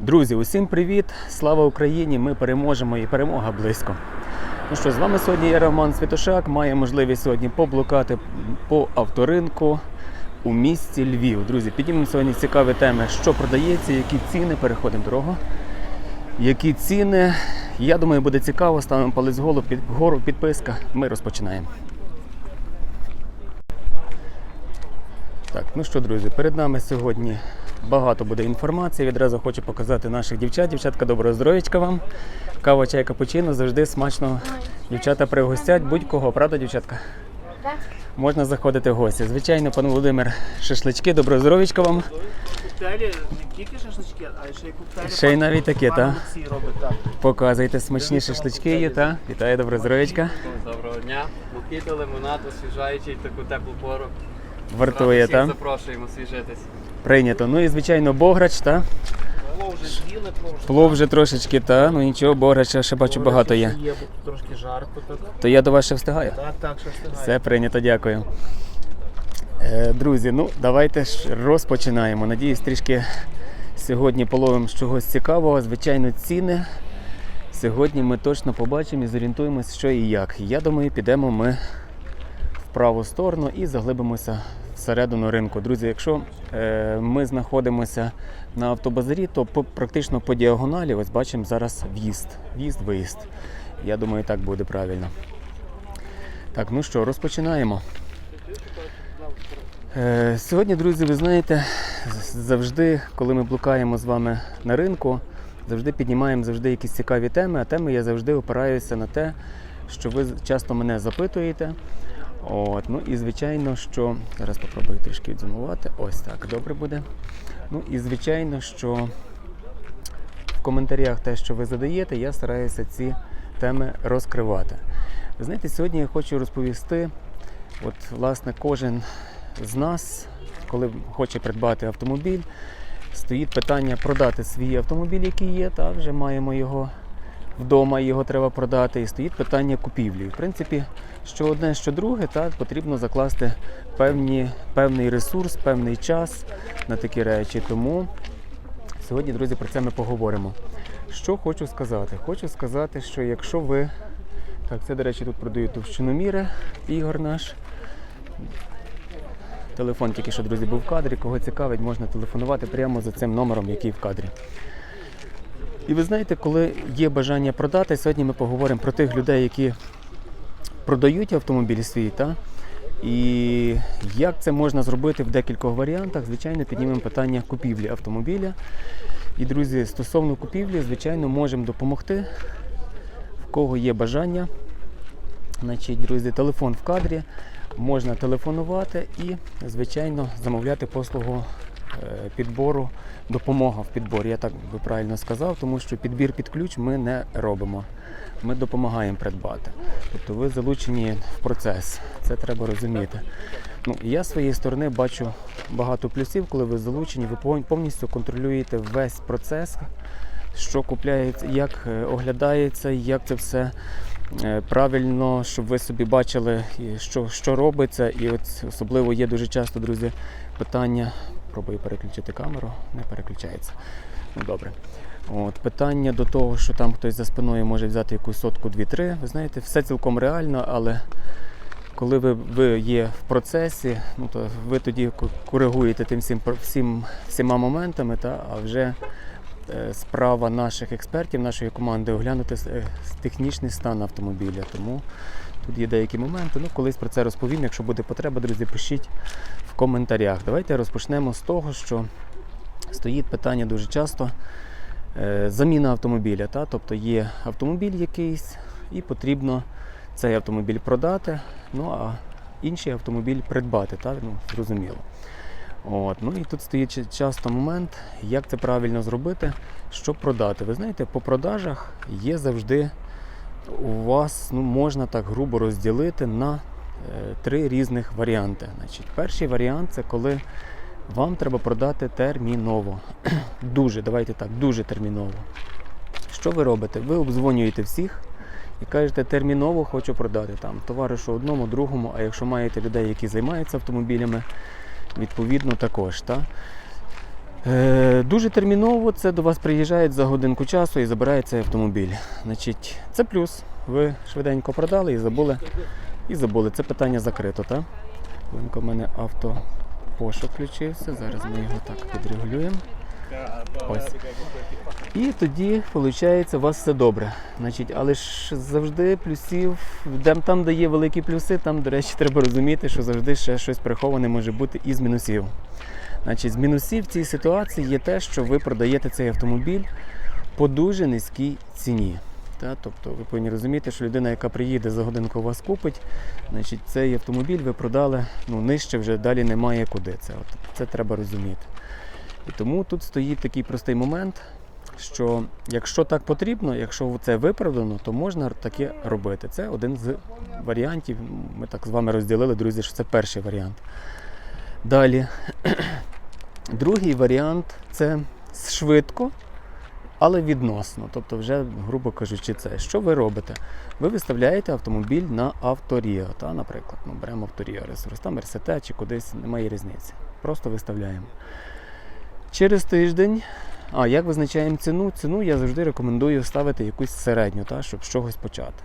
Друзі, усім привіт! Слава Україні! Ми переможемо і перемога близько. Ну що, з вами сьогодні я Роман Святошак. Маю можливість сьогодні поблукати по авторинку у місті Львів. Друзі, піднімемо сьогодні цікаві теми, що продається, які ціни. Переходимо дорогу. Які ціни? Я думаю, буде цікаво. Ставимо палець вгору, під, вгору, підписка. Ми розпочинаємо. Так, ну що, друзі, перед нами сьогодні багато буде інформації. Відразу хочу показати наших дівчат. Дівчатка, доброго здоров'ячка вам. Кава, чай, капучино завжди смачно. Дівчата пригостять будь-кого, правда, дівчатка? Так. Можна заходити в гості. Звичайно, пан Володимир, шашлички, доброго здоров'ячка вам. Коктейлі не тільки шашлички, а ще й коктейлі. Ще й навіть таке, та? Робить так. Показуйте смачні шашлички є, та? Вітаю, доброго здоров'ячка. Доброго дня. Мохіто, лимонад, освіжаючий таку теплу пору. Вартує, Всіх та? запрошуємо освіжитись. Прийнято. Ну і звичайно, бограч, та? Плов вже з'їли, плов вже. Плов вже трошечки, та? Ну нічого, бограча ще бачу багато є. Є, бо трошки жарко. Так, То я до вас ще встигаю. так, так що встигає. Все прийнято, дякую. Е, Друзі, ну давайте ж розпочинаємо. Надіюсь, трішки сьогодні половимо з чогось цікавого. Звичайно, ціни. Сьогодні ми точно побачимо і зорієнтуємося, що і як. Я думаю, підемо ми в праву сторону і заглибимося всередину ринку. Друзі, якщо е, ми знаходимося на автобазарі, то практично по діагоналі ось бачимо зараз в'їзд. В'їзд-виїзд. Я думаю, так буде правильно. Так, ну що, розпочинаємо. Е, Сьогодні, друзі, ви знаєте, завжди, коли ми блукаємо з вами на ринку, завжди піднімаємо завжди якісь цікаві теми, а теми я завжди опираюся на те, що ви часто мене запитуєте. От, ну і звичайно, що зараз спробую трішки відзумувати. Ось так, добре буде. Ну і звичайно, що в коментарях те, що ви задаєте, я стараюся ці теми розкривати. Ви знаєте, сьогодні я хочу розповісти, от, власне, кожен з нас, коли хоче придбати автомобіль, стоїть питання продати свій автомобіль, який є, та вже маємо його вдома, його треба продати, і стоїть питання купівлі. В принципі, що одне, що друге, так, потрібно закласти певні, певний ресурс, певний час на такі речі. Тому Сьогодні, друзі, про це ми поговоримо. Що хочу сказати? Хочу сказати, що якщо ви. Так, це, до речі, тут продають товщиноміри, Ігор наш. Телефон тільки що, друзі, був в кадрі. Кого цікавить, можна телефонувати прямо за цим номером, який в кадрі. І ви знаєте, коли є бажання продати, сьогодні ми поговоримо про тих людей, які продають автомобіль свій, та? І як це можна зробити в декількох варіантах? Звичайно, піднімемо питання купівлі автомобіля. І, друзі, стосовно купівлі, звичайно, можемо допомогти. В кого є бажання. Значить, друзі, телефон в кадрі. Можна телефонувати і, звичайно, замовляти послугу підбору, допомога в підборі. Я так би правильно сказав, тому що підбір під ключ ми не робимо. Ми допомагаємо придбати. Тобто ви залучені в процес. Це треба розуміти. Ну, я з своєї сторони бачу багато плюсів, коли ви залучені, ви повністю контролюєте весь процес, що купляється, як е, оглядається, як це все е, правильно, щоб ви собі бачили, що, що робиться. І от особливо є дуже часто, друзі, питання. Пробую переключити камеру, не переключається. Ну добре. От, питання до того, що там хтось за спиною може взяти якусь сотку, дві-три. Ви знаєте, все цілком реально, але коли ви, ви є в процесі, ну то ви тоді коригуєте тим всім, всім всіма моментами, та, а вже е, справа наших експертів, нашої команди оглянути е, технічний стан автомобіля. Тому тут є деякі моменти. Ну, колись про це розповім. Якщо буде потреба, друзі, пишіть в коментарях. Давайте розпочнемо з того, що стоїть питання дуже часто. е, Заміна автомобіля, та? тобто є автомобіль якийсь, і потрібно цей автомобіль продати, ну а інший автомобіль придбати, так? Ну, зрозуміло. От. Ну і тут стоїть часто момент, як це правильно зробити, щоб продати. Ви знаєте, по продажах є завжди у вас, ну, можна так грубо розділити на е, три різних варіанти. Значить, перший варіант це коли вам треба продати терміново. дуже, давайте так, дуже терміново. Що ви робите? Ви обдзвонюєте всіх і кажете, терміново хочу продати там товаришу одному, другому, а якщо маєте людей, які займаються автомобілями, відповідно також. Та? Е, дуже терміново це до вас приїжджають за годинку часу і забирають цей автомобіль. Значить, це плюс. Ви швиденько продали і забули. І забули. Це питання закрито, так? Хвилинку, в мене автопошук включився. Зараз ми його так підрегулюємо. Ось. І тоді, виходить, у вас все добре. Значить, але ж завжди плюсів, там, де є великі плюси, там, до речі, треба розуміти, що завжди ще щось приховане може бути із мінусів. Значить, з мінусів цій ситуації є те, що ви продаєте цей автомобіль по дуже низькій ціні. Та, тобто ви повинні розуміти, що людина, яка приїде за годинку вас купить, значить, цей автомобіль ви продали ну, нижче вже далі немає куди. Це, от, це треба розуміти. І тому тут стоїть такий простий момент, що якщо так потрібно, якщо це виправдано, то можна таке робити. Це один з варіантів. Ми так з вами розділили, друзі, що це перший варіант. Далі, другий варіант це швидко, але відносно. Тобто, вже, грубо кажучи, це. Що ви робите? Ви виставляєте автомобіль на авторіо, та, наприклад, ну, беремо авторіо ресурс, там РСТ чи кудись, немає різниці. Просто виставляємо. Через тиждень. А як визначаємо ціну? Ціну я завжди рекомендую ставити якусь середню, та, щоб з чогось почати.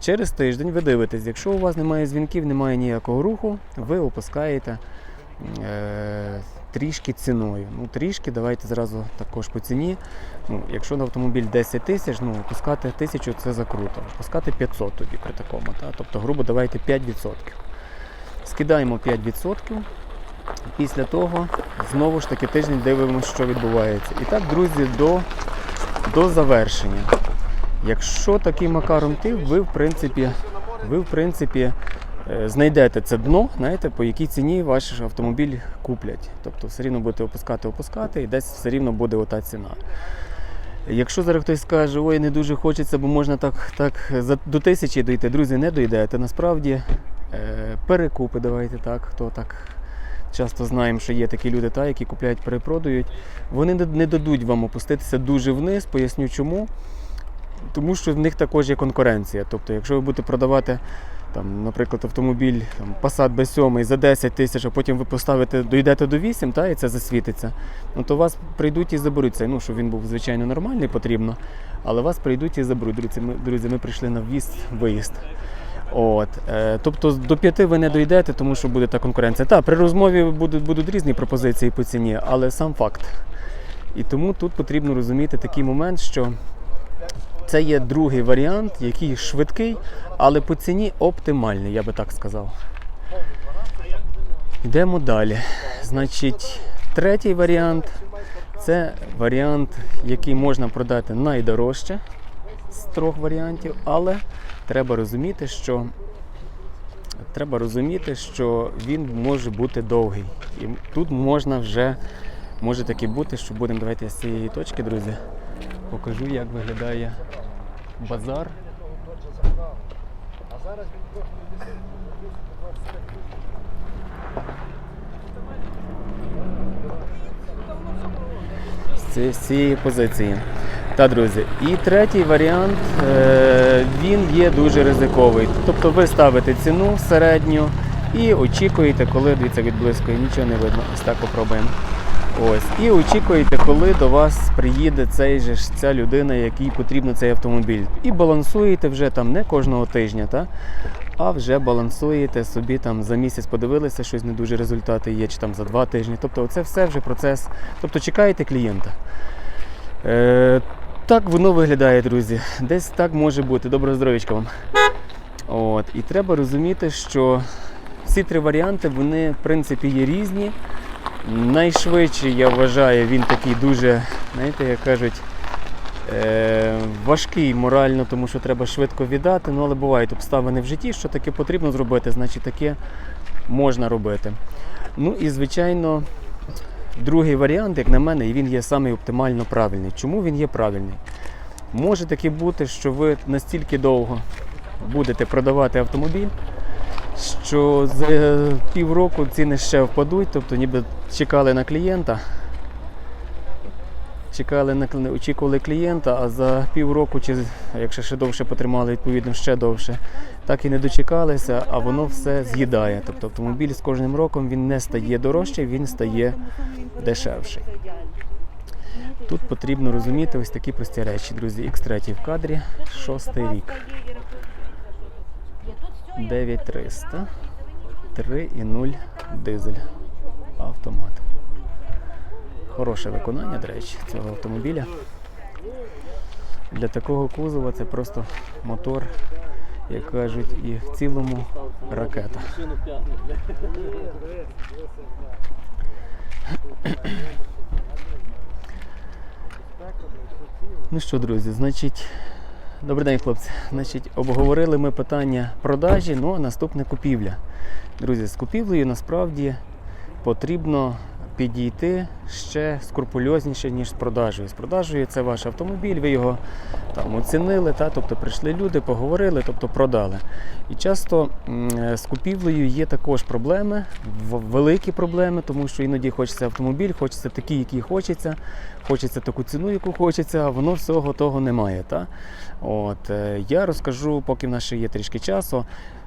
Через тиждень ви дивитесь, якщо у вас немає дзвінків, немає ніякого руху, ви опускаєте трішки ціною. Ну, трішки, давайте зразу також по ціні. Ну, якщо на автомобіль 10 тисяч, ну, опускати тисячу це закруто. Опускати 500 тоді при такому. Та? Тобто, грубо давайте 5%. Скидаємо 5%. Після того знову ж таки тиждень дивимося, що відбувається. І так, друзі, до, до завершення. Якщо таким макаром ти, ви в принципі, ви в принципі е, знайдете це дно, знаєте, по якій ціні ваш автомобіль куплять. Тобто все рівно будете опускати, опускати, і десь все рівно буде ота ціна. Якщо зараз хтось скаже, ой, не дуже хочеться, бо можна так, так до тисячі дойти, друзі, не дойдете. Насправді е, перекупи, давайте так, хто так часто знаємо, що є такі люди, та, які купляють, перепродають. Вони не дадуть вам опуститися дуже вниз, поясню чому. Тому що в них також є конкуренція. Тобто, якщо ви будете продавати, там, наприклад, автомобіль там, Passat B7 за 10 тисяч, а потім ви поставите, дійдете до 8, та, і це засвітиться, ну, то вас прийдуть і заберуть цей. Ну, щоб він був, звичайно, нормальний, потрібно, але вас прийдуть і заберуть. Друзі, ми, друзі, ми прийшли на в'їзд, виїзд. От, е, тобто до п'яти ви не дійдете, тому що буде та конкуренція. Так, при розмові будуть, будуть різні пропозиції по ціні, але сам факт. І тому тут потрібно розуміти такий момент, що це є другий варіант, який швидкий, але по ціні оптимальний, я би так сказав. Йдемо далі. Значить, третій варіант це варіант, який можна продати найдорожче з трьох варіантів, але треба розуміти, що треба розуміти, що він може бути довгий. І тут можна вже може таки бути, що будемо давайте з цієї точки, друзі, покажу, як виглядає базар. З ці- з цієї позиції. Та, друзі. І третій варіант е, він є дуже ризиковий. Тобто ви ставите ціну середню і очікуєте, коли дивіться відблискує, нічого не видно. Ось так попробуємо. Ось. І очікуєте, коли до вас приїде цей же ж ця людина, якій потрібно цей автомобіль. І балансуєте вже там не кожного тижня, та? а вже балансуєте собі там за місяць подивилися, щось не дуже результати є, чи там за два тижні. Тобто це все вже процес. Тобто чекаєте клієнта. Е, так воно виглядає, друзі. Десь так може бути. Доброго здоров'ячка вам. От. І треба розуміти, що всі три варіанти, вони в принципі є різні. Найшвидший, я вважаю, він такий дуже, знаєте, як кажуть, е, важкий морально, тому що треба швидко віддати. Ну, але бувають обставини в житті, що таке потрібно зробити, значить таке можна робити. Ну і звичайно, другий варіант, як на мене, він є самий оптимально правильний. Чому він є правильний? Може таки бути, що ви настільки довго будете продавати автомобіль, що за півроку ціни ще впадуть, тобто ніби чекали на клієнта. чекали на очікували клієнта, а за півроку, чи якщо ще довше потримали, відповідно ще довше, так і не дочекалися, а воно все з'їдає. Тобто автомобіль з кожним роком він не стає дорожче, він стає дешевший. Тут потрібно розуміти ось такі прості речі, друзі. X3 в кадрі, шостий рік. 9300, 3,0 дизель. Автомат. Хороше виконання, до речі, цього автомобіля. Для такого кузова це просто мотор, як кажуть, і в цілому ракета. Ну що, друзі, значить, добрий день, хлопці. Значить, обговорили ми питання продажі, ну а наступне купівля. Друзі, з купівлею насправді потрібно підійти ще скрупульозніше, ніж з продажею. З продажею це ваш автомобіль, ви його там оцінили, та, тобто прийшли люди, поговорили, тобто продали. І часто е, з купівлею є також проблеми, великі проблеми, тому що іноді хочеться автомобіль, хочеться такий, який хочеться, хочеться таку ціну, яку хочеться, а воно всього того немає. Та? От, е, я розкажу, поки в нас ще є трішки часу,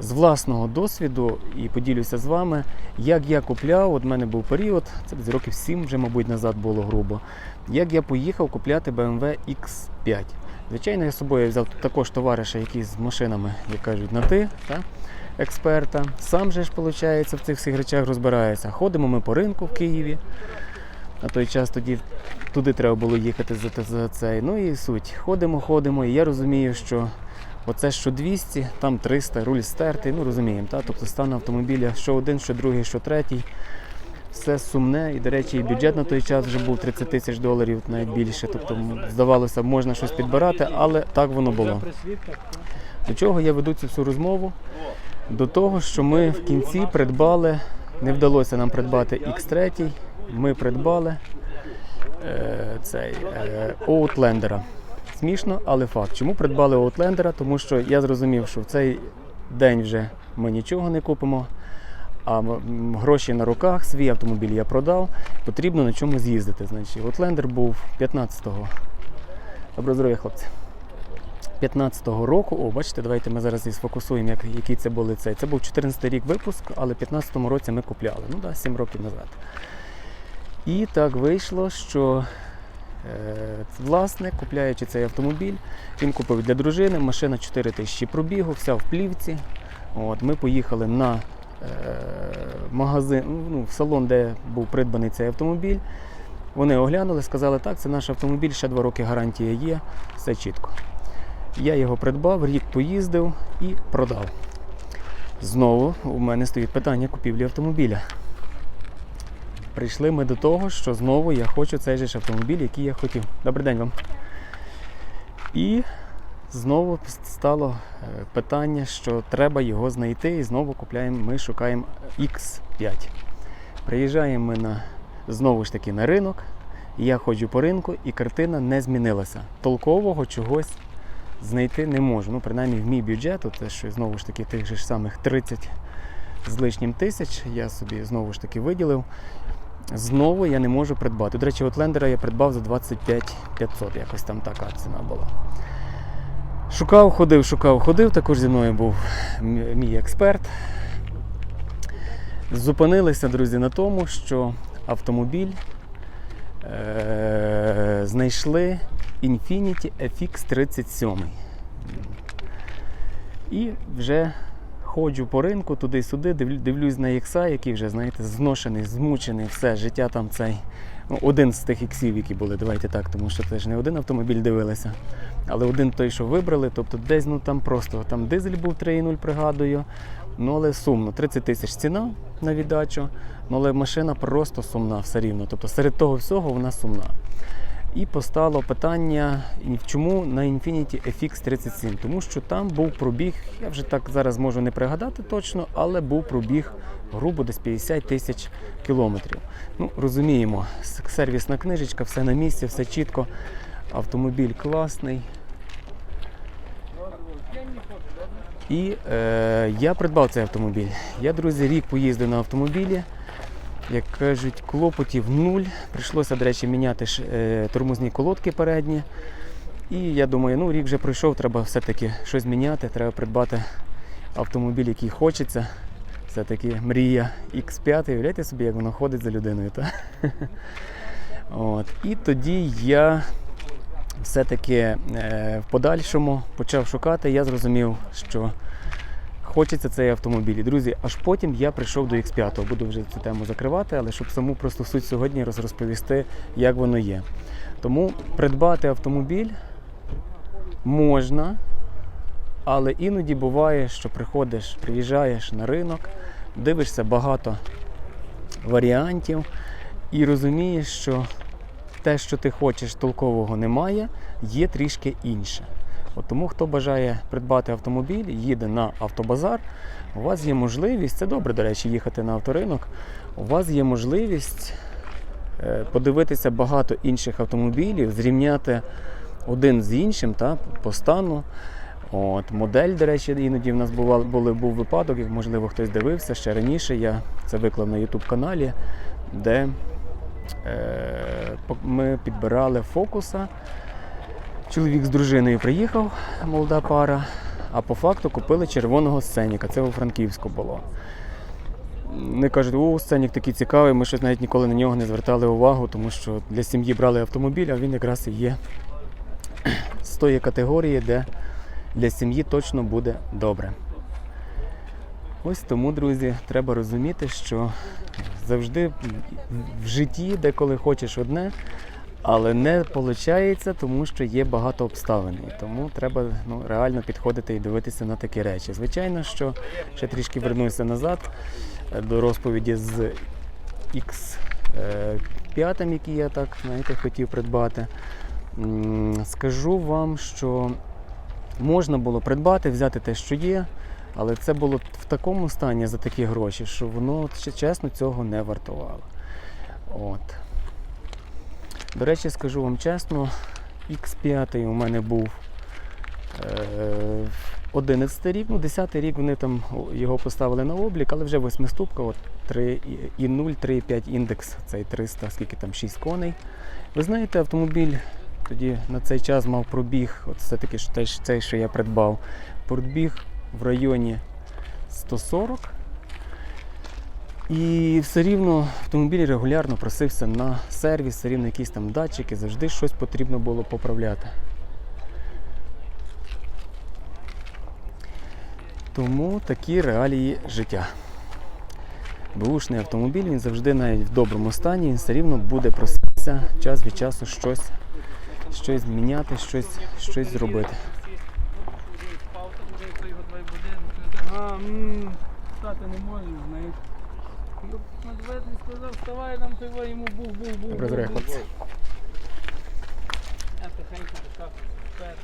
з власного досвіду і поділюся з вами, як я купляв. От в мене був період, це десь років 7 вже, мабуть, назад було грубо. Як я поїхав купляти BMW X5. Звичайно, я з собою взяв також товариша, який з машинами, як кажуть, на ти, та? експерта. Сам же ж, виходить, в цих всіх речах розбирається. Ходимо ми по ринку в Києві. На той час тоді туди треба було їхати за, за цей. Ну і суть. Ходимо, ходимо, і я розумію, що оце що 200, там 300, руль стертий, ну розуміємо, та? тобто стан автомобіля що один, що другий, що третій. Все сумне, і, до речі, і бюджет на той час вже був 30 тисяч доларів, навіть більше. Тобто, здавалося, можна щось підбирати, але так воно було. До чого я веду цю всю розмову? До того, що ми в кінці придбали, не вдалося нам придбати X3, ми придбали е, цей е, Outlander. Смішно, але факт. Чому придбали Outlander? Тому що я зрозумів, що в цей день вже ми нічого не купимо. А гроші на руках, свій автомобіль я продав, потрібно на чому з'їздити. Значить, Outlander був 15-го. Доброго здоров'я, хлопці. 15-го року. О, бачите, давайте ми зараз і сфокусуємо, як, який це були цей. Це був 14 рік випуск, але в 15-му році ми купляли. Ну так, да, 7 років назад. І так вийшло, що власник, купляючи цей автомобіль, він купив для дружини, машина 4 тисячі пробігу, вся в плівці. От, ми поїхали на е, магазин, ну, в салон, де був придбаний цей автомобіль. Вони оглянули, сказали, так, це наш автомобіль, ще 2 роки гарантія є, все чітко. Я його придбав, рік поїздив і продав. Знову у мене стоїть питання купівлі автомобіля. Прийшли ми до того, що знову я хочу цей же ж автомобіль, який я хотів. Добрий день вам. І знову стало е, питання, що треба його знайти, і знову купляємо, ми шукаємо X5. Приїжджаємо ми на, знову ж таки на ринок. Я ходжу по ринку, і картина не змінилася. Толкового чогось знайти не можу. Ну, принаймні в мій бюджет, це що знову ж таки тих же ж самих 30 з лишнім тисяч, я собі знову ж таки виділив. Знову я не можу придбати. До речі, лендера я придбав за 25 500, якось там така ціна була. Шукав, ходив, шукав, ходив. Також зі мною був мій експерт. Зупинилися, друзі, на тому, що автомобіль е- знайшли Infiniti FX37. І вже ходжу по ринку туди-сюди, дивлюсь на ікса, який вже, знаєте, зношений, змучений, все, життя там цей. Ну, один з тих іксів, які були, давайте так, тому що це ж не один автомобіль дивилися. Але один той, що вибрали, тобто десь ну там просто там дизель був 3,0, пригадую. Ну але сумно. 30 тисяч ціна на віддачу, ну але машина просто сумна все рівно. Тобто серед того всього вона сумна. І постало питання, чому на Infiniti FX37? Тому що там був пробіг, я вже так зараз можу не пригадати точно, але був пробіг грубо десь 50 тисяч кілометрів. Ну, розуміємо, сервісна книжечка, все на місці, все чітко. Автомобіль класний. І е, я придбав цей автомобіль. Я, друзі, рік поїздив на автомобілі. Як кажуть, клопотів нуль. Прийшлося, до речі, міняти е, тормозні колодки передні. І я думаю, ну рік вже пройшов, треба все-таки щось міняти, треба придбати автомобіль, який хочеться. Все-таки мрія X5, уявляєте собі, як воно ходить за людиною. Та? От. І тоді я все-таки е, в подальшому почав шукати, я зрозумів, що хочеться цей автомобіль. І, друзі, аж потім я прийшов до X5. Буду вже цю тему закривати, але щоб саму просто суть сьогодні роз- розповісти, як воно є. Тому придбати автомобіль можна, але іноді буває, що приходиш, приїжджаєш на ринок, дивишся багато варіантів і розумієш, що те, що ти хочеш, толкового немає, є трішки інше. От тому, хто бажає придбати автомобіль, їде на автобазар, у вас є можливість, це добре, до речі, їхати на авторинок. У вас є можливість е, подивитися багато інших автомобілів, зрівняти один з іншим та, по стану. От, модель, до речі, іноді в нас бував, були, був випадок, як можливо хтось дивився ще раніше. Я це виклав на YouTube каналі, де е, ми підбирали фокуса. Чоловік з дружиною приїхав, молода пара, а по факту купили червоного сценіка. Це у Франківську було. Вони кажуть, о, сценік такий цікавий, ми щось навіть ніколи на нього не звертали увагу, тому що для сім'ї брали автомобіль, а він якраз і є з тої категорії, де для сім'ї точно буде добре. Ось тому, друзі, треба розуміти, що завжди в житті деколи хочеш одне, але не виходить, тому що є багато обставин. І тому треба ну, реально підходити і дивитися на такі речі. Звичайно, що ще трішки вернуся назад е, до розповіді з X5, який я так знаєте, хотів придбати. Скажу вам, що можна було придбати, взяти те, що є, але це було в такому стані за такі гроші, що воно чесно цього не вартувало. От. До речі, скажу вам чесно, X5 у мене був е, 11 рік, ну 10 рік вони там його поставили на облік, але вже восьмиступка, от 3 і 0, 3,5 індекс, цей 300, скільки там 6 коней. Ви знаєте, автомобіль тоді на цей час мав пробіг, от все-таки ж цей, що я придбав, пробіг в районі 140. І все рівно автомобіль регулярно просився на сервіс, все рівно якісь там датчики, завжди щось потрібно було поправляти. Тому такі реалії життя. Бушний автомобіль, він завжди навіть в доброму стані, він все рівно буде проситися час від часу щось, щось зміняти, щось, щось зробити. Стати не можу, знаєш. Медведний сказав, вставай нам пиво, йому був, був, був. Добре, хлопці. Я тихенько дочекав, вперед.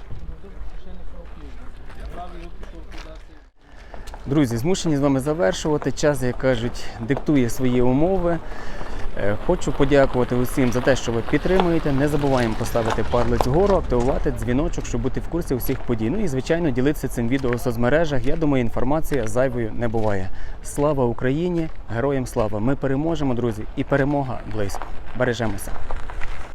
Ще не хлопів. Брав його пішов кудись. Друзі, змушені з вами завершувати. Час, як кажуть, диктує свої умови. Е, Хочу подякувати усім за те, що ви підтримуєте. Не забуваємо поставити палець вгору, активувати дзвіночок, щоб бути в курсі усіх подій. Ну і звичайно ділитися цим відео у соцмережах. Я думаю, інформація зайвою не буває. Слава Україні! Героям слава! Ми переможемо, друзі, і перемога близько. Бережемося.